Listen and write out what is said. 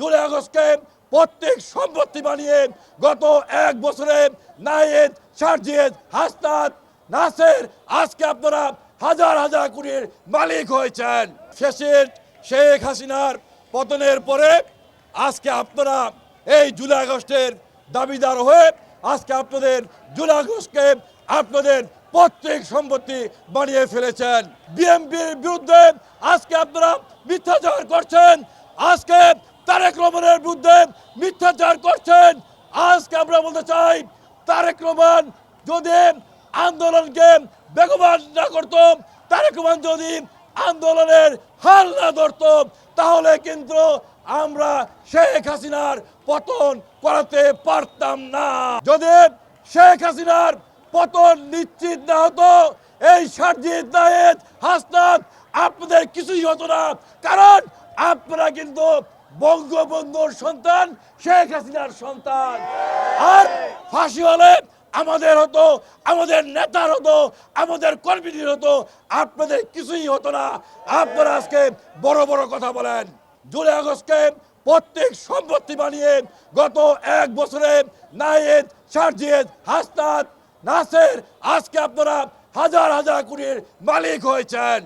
জুলাই আগস্টকে প্রত্যেক সম্পত্তি বানিয়ে গত এক বছরে নায়েদ সারজিদ হাসনাত, নাসের, আজকে আপনারা হাজার হাজার কোটির মালিক হয়েছেন। শেষের শেখ হাসিনার পতনের পরে আজকে আপনারা এই জুলাই আগস্টের দাবিদার হয়ে আজকে আপনাদের জুলাই আগস্টকে আপনাদের প্রত্যেক সম্পত্তি বানিয়ে ফেলেছেন। বিএনপির বিরুদ্ধে আজকে আপনারা মিথ্যাচার করছেন। আজকে তারেক রহমানের বিরুদ্ধে মিথ্যাচার করছেন। আজকে আমরা বলতে চাই, তারেক রহমান যদি আন্দোলনকে বেগবান না করত, তারেক রহমান যদি আন্দোলনের হাল না ধরত, তাহলে কিন্তু আমরা শেখ হাসিনার পতন করাতে পারতাম না। যদি শেখ হাসিনার পতন নিশ্চিত না হতো, এই সারজিৎ নায়েদ হাসনাত আপনাদের কিছুই হতো না। কারণ আপনারা কিন্তু বঙ্গবন্ধুর সন্তান, শেখ হাসিনার সন্তান। আর ফাঁসি হলে আমাদের হতো, আমাদের নেতার হতো, আমাদের কর্মীদের হতো, আপনাদের কিছুই হতো না। আপনারা আজকে বড় বড় কথা বলেন। জুলাই আগস্টকে প্রত্যেক সম্পত্তি বানিয়ে গত এক বছরে নায়েদ সারজিদ হাসনাত, নাসের, আজকে আপনারা হাজার হাজার কোটির মালিক হয়েছেন।